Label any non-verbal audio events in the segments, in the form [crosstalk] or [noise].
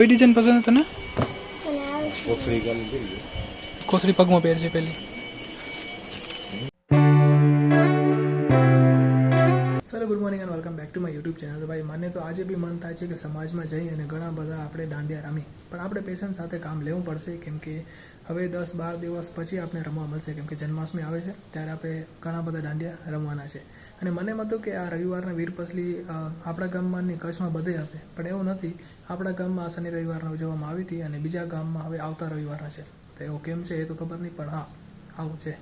કઈ ડિઝાઇન પસંદ તને? કોથળી પગમાં પહેરશે પેલી sir good morning and welcome back to my YouTube channel ભાઈ, મને તો આજે બી મન થાય છે કે સમાજમાં જઈ અને ઘણા બધા આપણે દાંડિયા રમી. પણ આપણે પેશન્ટ સાથે કામ લેવું પડશે, કેમ કે હવે દસ બાર દિવસ પછી આપણે રમવા મળશે, કેમ કે જન્માષ્ટમી આવે છે, ત્યારે આપણે ઘણા બધા દાંડિયા રમવાના છે. અને મને એમ હતું કે આ રવિવારના વીરપસલી આપણા ગામમાં નહીં કચ્છમાં બધે હશે, પણ એવું નથી. આપણા ગામમાં શનિ રવિવારના ઉજવવામાં આવી હતી અને બીજા ગામમાં હવે આવતા રવિવારના છે. તો એવું કેમ છે એ તો ખબર નહીં, પણ હા, આવું છે.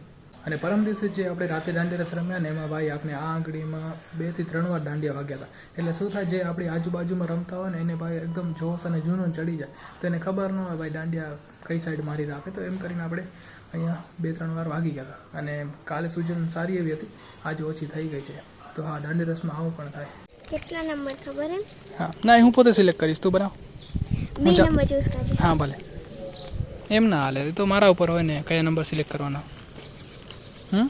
અને પરમ દિવસે જે આપણે રાતે દાંડિયા રસ રમ્યા ને એમાં ભાઈ આપણે આ આંગળીમાં બેથી ત્રણ વાર દાંડિયા વાગ્યા હતા. એટલે શું થાય જે આપણી આજુબાજુમાં રમતા હોય ને એને ભાઈ એકદમ જોશ અને જૂનો ચડી જાય. તો એને ખબર ન હોય ભાઈ દાંડિયા કઈ સાઈડ મારી રાખે. તો એમ કરીને આપણે અહીંયા બે ત્રણ વાર વાગી ગયા હતા. અને કાલે સૂજન સારી એવી હતી. આજે ઓછી થઈ ગઈ છે. તો હા દાંડિયા રસમાં આવું પણ થાય. કેટલા નંબર ખબર હા ના હું પોતે સિલેક્ટ કરીશ. તું બનાવ. બે નંબર ચૂઝ કરજે હા ભલે. એમ ના હાલે. તો મારા ઉપર હોય ને કયા નંબર સિલેક્ટ કરવાના. હમ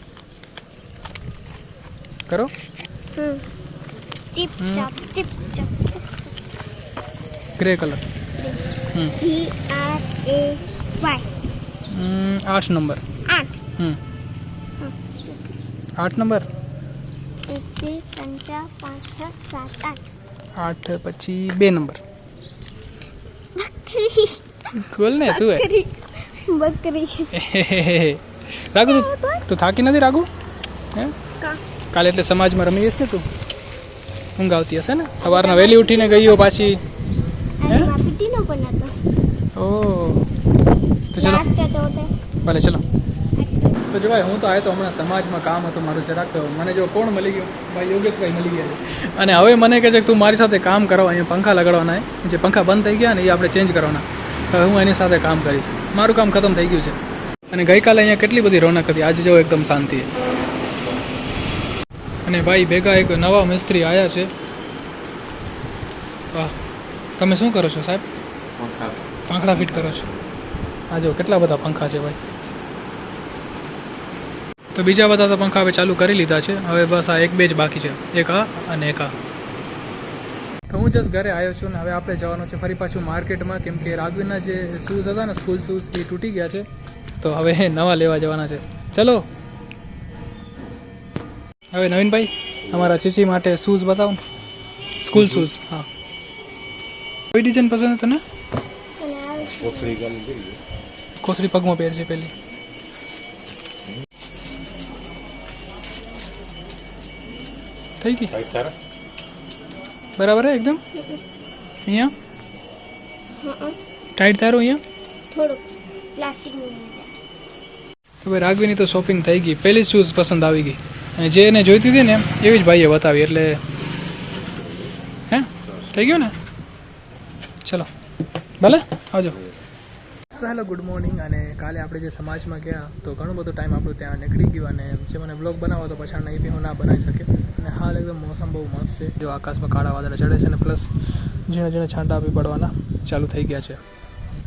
કરો હમ ચીપ હમ. ચાપ ચીપ ચાપ grey colour hmm G R A Y hmm, આઠ નંબર આઠ હમ હા choose કર. આઠ નંબર એક બે ત્રણ ચાર પાંચ છ સાત હે રાગુ તું તું થાકી નથી રાગુ હે? કાલે એટલે સમાજમાં રમી જઈશ ને તું? ઊંઘ આવતી હશે ને? સવારના વહેલી ઉઠીને ગયો પાછી. ઓ. તો ચલો. ભલે ચલો. તો જો ભાઈ હું તો આવ્યો તો હમણાં સમાજમાં કામ હતું મારું જરાક તો મને જો કોણ મળી ગયો? ભાઈ યોગેશભાઈ મળી ગયા અને હવે મને કહે છે કે તું મારી સાથે કામ કરવા અહીંયા પંખા લગાડવાના જે પંખા બંધ થઈ ગયા ને એ આપણે ચેન્જ કરવાના. હવે હું એની સાથે કામ કરીશ. મારું કામ ખતમ થઈ ગયું છે. અને ગઈકાલે અહીંયા કેટલી બધી રોનક હતી? આજે જો એકદમ શાંતિ. અને ભાઈ ભેગા એક નવા મિસ્ત્રી આવ્યા છે. વાહ. તમે શું કરો છો સાહેબ? પાંખડા ફિટ કરો છો. આ જો કેટલા બધા પંખા છે ભાઈ. તો બીજા બધા તો પંખા હવે ચાલુ કરી લીધા છે. હવે બસ આ એક બે જ બાકી છે. એક આ અને એક આ. તો હું જસ્ટ ઘરે આવ્યો છું ને હવે આપણે જવાનું છે ફરી પાછું માર્કેટમાં. કેમ કે રાઘવીના જે શૂઝ હતા ને સ્કૂલ શૂઝ એ તૂટી ગયા છે. તો હવે નવા લેવા જવાના છે. ચલો. હવે નવીનભાઈ અમારા ચીચી માટે શૂઝ બતાવો સ્કૂલ શૂઝ હા. કઈ ડિઝાઇન પસંદ તને? કોથળી પગમાં પહેરશે પેલી થઈ ગઈ? બરાબર હે એકદમ? અહીંયા? ટાઈટ તારું અહીંયા? થોડુંક. પ્લાસ્ટિકનું હવે રાઘવીની તો શોપિંગ થઈ ગઈ. પહેલી શૂઝ પસંદ આવી ગઈ. અને જે એને જોઈતી હતી ને એવી જ ભાઈએ બતાવી. એટલે હે? થઈ ગયું ને? ચલો. ભલે? આવજો. Hello, good morning. અને કાલે આપણે જે સમાજમાં ગયા, તો ઘણો બધો ટાઈમ આપણો ત્યાં નીકળી ગયો અને જે મને બ્લોગ બનાવો તો પછી નહીં બી હું ના બનાવી શકે. અને હાલ એકદમ મોસમ બહુ મસ્ત છે. જો આકાશમાં કાળા વાદળા ચડે છે અને પ્લસ ઝીણા ઝીણા છાંટા બી પડવાના. ચાલુ થઈ ગયા છે.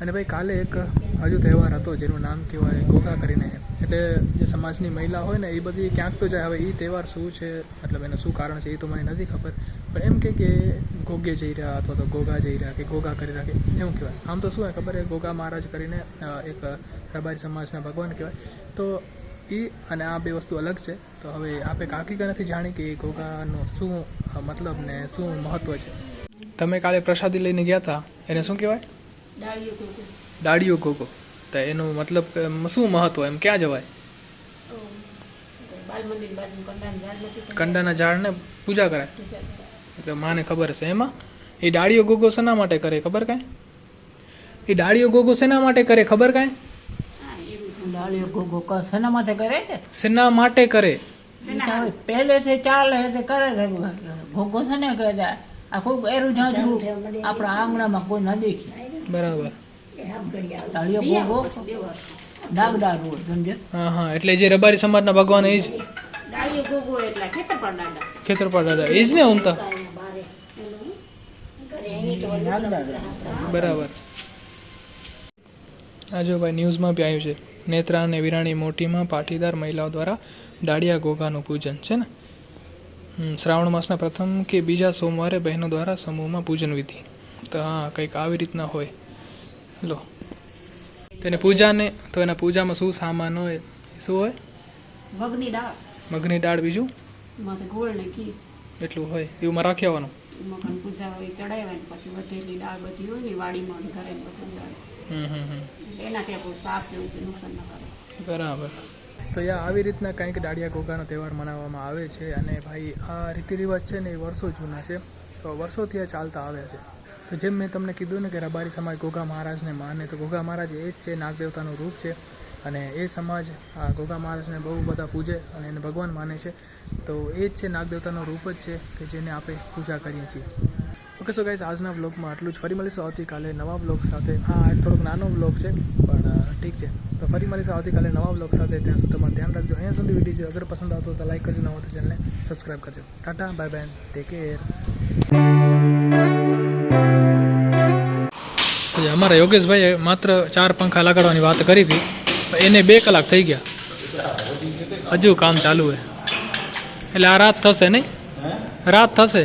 અને ભાઈ કાલે એક હજુ તહેવાર હતો જેનું નામ કહેવાય ગોગા કરીને. એટલે જે સમાજની મહિલા હોય ને, એ બધી ક્યાંક તો જાય. હવે એ તહેવાર શું છે? મતલબ એનું શું કારણ છે એ તો મને નથી ખબર. પણ એમ કે કે ગોગે જઈ રહ્યા અથવા તો ગોગા જઈ રહ્યા કે ગોગા કરી રહ્યા કે એવું કહેવાય. આમ તો શું હોય ખબર એ ગોગા મહારાજ કરીને એક રબારી સમાજના ભગવાન કહેવાય. તો એ અને આ બે વસ્તુ અલગ છે. તો હવે આપણે કાકી કે નથી જાણી કે એ ગોગાનો શું મતલબ ને શું મહત્વ છે? તમે કાલે પ્રસાદી લઈને ગયા હતા એને શું કહેવાય? ડાળીઓ ગોગો તો એનું મતલબ શું મહત્વ? એમ ક્યાં જવાય? કંડાના ઝાડને પૂજા કરાય. એટલે માને ખબર છે એમાં? એ ડાળીઓ ગોગો શેના માટે કરે ખબર કાંઈ? એ ડાળીઓ ગોગો શેના માટે કરે ખબર કાંઈ? ડાળીઓ ગોગો શેના માટે કરે શેના માટે કરે? પહેલેથી ચાલે છે કરે ગોગો છે? ને કે કોઈ ઝાંઝરું આપણા આંગણામાં કોઈ ના દેખી. બરાબર. ડાગદાર સમજે હા હા એટલે જે રબારી સમાજના ભગવાન એ જ. ખેતરપાળ દાદા. એ જ ને ઉમતા બરાબર. આ જો ભાઈ ન્યૂઝમાં બી આવ્યું છે. નેત્રા અને વિરાણી મોટીમાં પાટીદાર મહિલાઓ દ્વારા દાડિયા ગોગાનું પૂજન છે ને? શ્રાવણ માસના પ્રથમ કે બીજા સોમવારે બહેનો દ્વારા સમૂહમાં પૂજન વિધિ. તો હા કંઈક આવી રીતના હોય. લો. તેને પૂજાને તો એના પૂજામાં શું સામાન હોય શું હોય? મગની દાળ. મગની દાળ બીજું? ગોળ ને ઘી એટલું હોય. રાખી આવવાનું એમાં પૂજા હોય ચડાવવાની પછી વધેલી દાળ બધી હોય ને વાડીમાં ઘરે બધું દાળ. હમ હમ હમ. એટલે એનાથી આપણું સાપ એવું નુકસાન ન કરે. બરાબર. તો યા આવી રીતના કંઈક દાડિયા ગોગાનો તહેવાર મનાવવામાં આવે છે અને ભાઈ આ રીતિ રિવાજ છે ને એ વર્ષો જૂના છે. તો વર્ષોથી આ ચાલતા આવે છે. તો જેમ મેં તમને કીધું ને કે રબારી સમાજ ગોગા મહારાજને માને, તો ગોગા મહારાજ એ જ છે, નાગદેવતાનું રૂપ છે અને એ સમાજ આ ગોગા મહારાજને બહુ બધા પૂજે અને એને ભગવાન માને છે. તો એ જ છે, નાગદેવતાનું રૂપ જ છે કે જેને આપણે પૂજા કરીએ છીએ. ઓકે સો ગાઈઝ આજના બ્લોગમાં આટલું જ. ફરી મળીશું આવતીકાલે નવા બ્લોગ સાથે. હા થોડોક નાનો બ્લોગ છે, પણ ઠીક છે. તો ફરી મળીશું આવતીકાલે નવા બ્લોગ સાથે. ત્યાં સુધી તમારે ધ્યાન રાખજો. અહીંયા સુધી વીડિયો અગર પસંદ આવતો તો લાઈક કરજો ન હોય તો ચેનલને સબસ્ક્રાઈબ કરજો. Tata bye bye take care અમારા યોગેશભાઈએ માત્ર ચાર પંખા લગાડવાની વાત કરી હતી એને બે કલાક થઈ ગયા. હજુ કામ ચાલુ છે. એટલે આ રાત થશે નહીં? રાત થશે?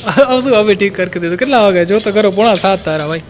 [laughs] શું હવે ઠીક કરી દીધું? કેટલા વાગે? જો તો કરો પોણા સાત તારા ભાઈ.